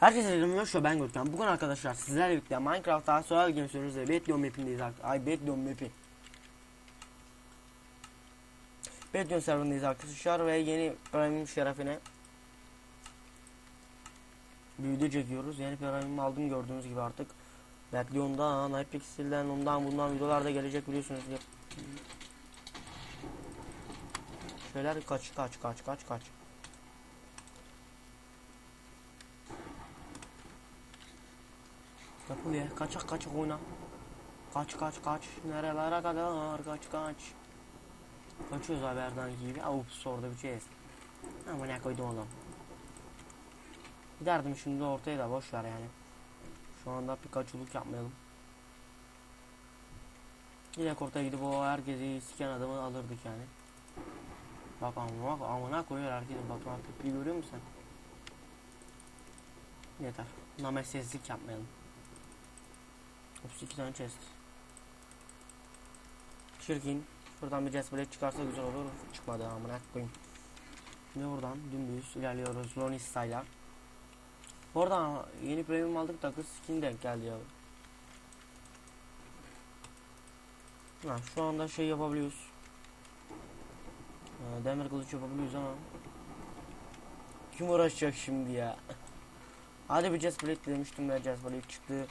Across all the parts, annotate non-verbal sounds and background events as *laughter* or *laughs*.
Herkese selamlar şu ben Görkem. Bugün arkadaşlar sizlerle birlikte Minecraft'ta Survival Games oynuyoruz ve Bedlion map'indeyiz. Ay Bedlion map'i. Bedlion serverındayız arkadaşlar ve yeni premium şerefine bir video çekiyoruz. Yeni premium aldım gördüğünüz gibi artık. Bedlion'da, Hypixel'den, ondan bundan videolar da gelecek biliyorsunuz ki. Şeyler kaç kaç kaç kaç kaç. Yapıl ya. Kaçak kaçak oyna. Kaç kaç kaç. Nerelere kadar kaç kaç. Kaçıyoruz abi gibi. Ups orada bir şey. Ama ne koydum oğlum. Giderdim şimdi ortaya da boş ver yani. Şu anda Pikachu'luk yapmayalım. Yine ortaya gidip o herkesi siken adamı alırdık yani. Bak amına amına koyuyor herkesin Batuhan Tepe'yi görüyor musun sen? Yeter. Namesizlik yapmayalım. 32 tane chest. Çirkin. Buradan bir chest plate çıkarsa güzel olur. Çıkmadı amına koyayım. Şimdi buradan dümdüz ilerliyoruz. Lonista'yla. Oradan yeni premium aldık da kız skin denk geldi ya. Ha, şu anda şey yapabiliyoruz. Ha, demir kılıç yapabiliyoruz ama kim uğraşacak şimdi ya? *laughs* Hadi bir chest plate demiştim ve chest plate çıktı.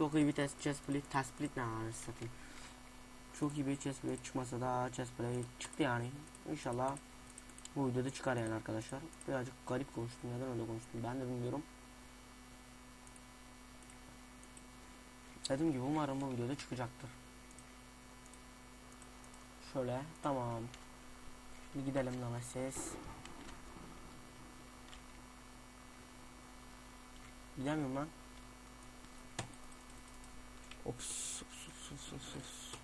Çok iyi bir test chest plate, test plate ne anasını satayım. Çok iyi bir chest plate çıkmasa da chest plate çıktı yani. İnşallah bu videoda çıkar yani arkadaşlar. Birazcık garip konuştum. Neden öyle konuştum ben de bilmiyorum. Dediğim gibi umarım bu videoda çıkacaktır. Şöyle tamam. Şimdi gidelim Nameses. Gidemiyorum lan. Ops, ops, ops, ops, ops.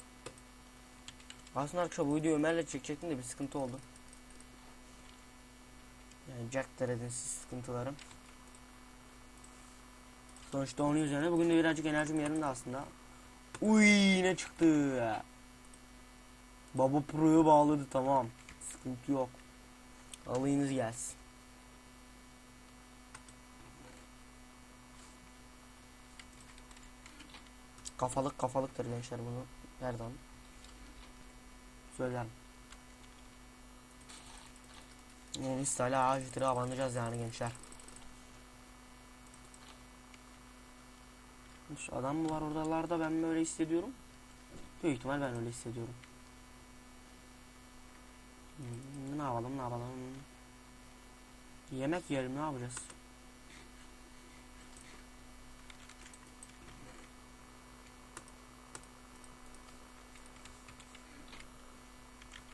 Aslında bu videoyu Ömer'le çekecektim de bir sıkıntı oldu. Yani Jack siz sıkıntılarım. Sonuçta onun üzerine bugün de birazcık enerjim yerinde aslında. Uy ne çıktı. Baba Pro'yu bağladı tamam. Sıkıntı yok. Alayınız gelsin. Kafalık kafalıktır gençler bunu. Zaman. Söylerim. Yani İstihale ağaçları abanacağız yani gençler. Şu adam mı var oralarda ben mi öyle hissediyorum? Büyük ihtimal ben öyle hissediyorum. Hmm, ne yapalım ne yapalım? Yemek yiyelim ne yapacağız?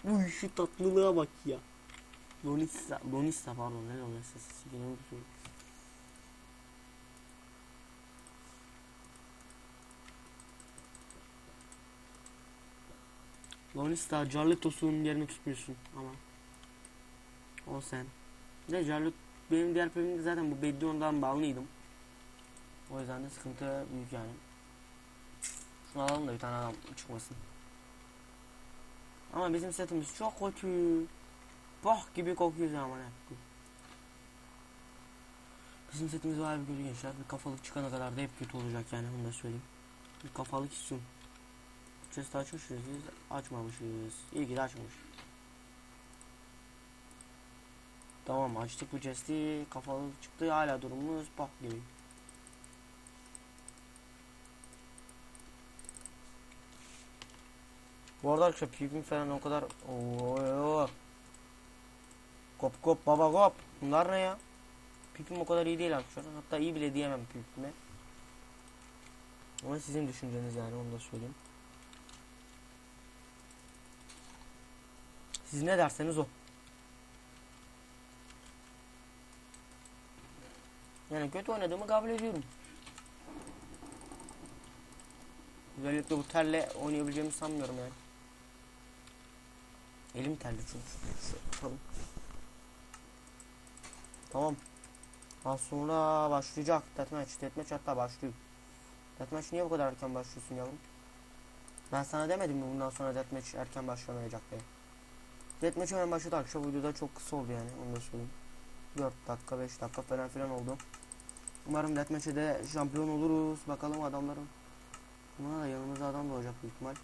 Uy şu tatlılığa bak ya. Lonissa, Lonissa pardon ne Lonissa seni unutuyorum. Lonissa Carlitos'un yerini tutmuyorsun ama. O sen. Ne Carlit benim diğer filmimde zaten bu Bedion'dan bağlıydım. O yüzden de sıkıntı büyük yani. Şunu alalım da bir tane adam çıkmasın. Ama bizim setimiz çok kötü. Bok gibi kokuyor zaman Bizim setimiz var bir kötü gençler. Bir kafalık çıkana kadar da hep kötü olacak yani onu da söyleyeyim. Bir kafalık istiyorum. Chest açmışız biz açmamışız. İyi ki de açmış. Tamam açtık bu chest'i. Kafalık çıktı hala durumumuz bok gibi. Bu arada arkadaşlar PvP falan o kadar Oo. Kop kop baba kop. Bunlar ne ya? PvP'm o kadar iyi değil arkadaşlar. Hatta iyi bile diyemem PvP'me. Ama sizin düşünceniz yani onu da söyleyeyim. Siz ne derseniz o. Yani kötü oynadığımı kabul ediyorum. Özellikle bu terle oynayabileceğimi sanmıyorum yani. Elim. Şu yapalım. Tamam. Az sonra başlayacak deathmatch. Deathmatch hatta başlıyor. Deathmatch niye bu kadar erken başlıyorsun yavrum? Ben sana demedim mi bundan sonra deathmatch erken başlamayacak diye. Deathmatch hemen başladı. Bu videoda çok kısa oldu yani onu da söyleyeyim. 4 dakika 5 dakika falan filan oldu. Umarım Deathmatch'e de şampiyon oluruz. Bakalım adamların. Buna da yanımızda adam da olacak büyük ihtimal.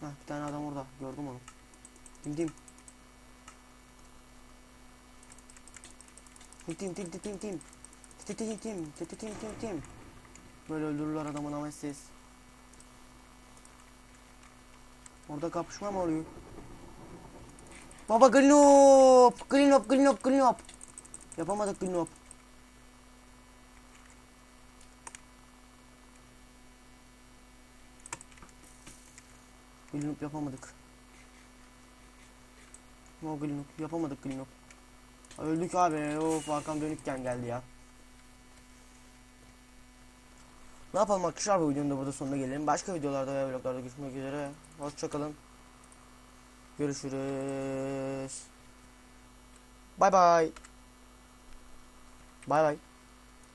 Heh, bir tane adam orada. Gördüm onu. Tim tim. Tim tim tim tim tim tim. Tim tim tim tim tim. Böyle öldürürler adamın ama siz. Orada kapışma mı oluyor? Baba clean up! Clean up, clean up, clean up. Yapamadık clean up. Clean up yapamadık. No up, yapamadık up. Öldük abi. Of arkam dönükken geldi ya. Ne yapalım arkadaşlar bu videonun da burada sonuna gelelim. Başka videolarda ve vloglarda görüşmek üzere. Hoşçakalın. Görüşürüz. Bay bay. Bay bay.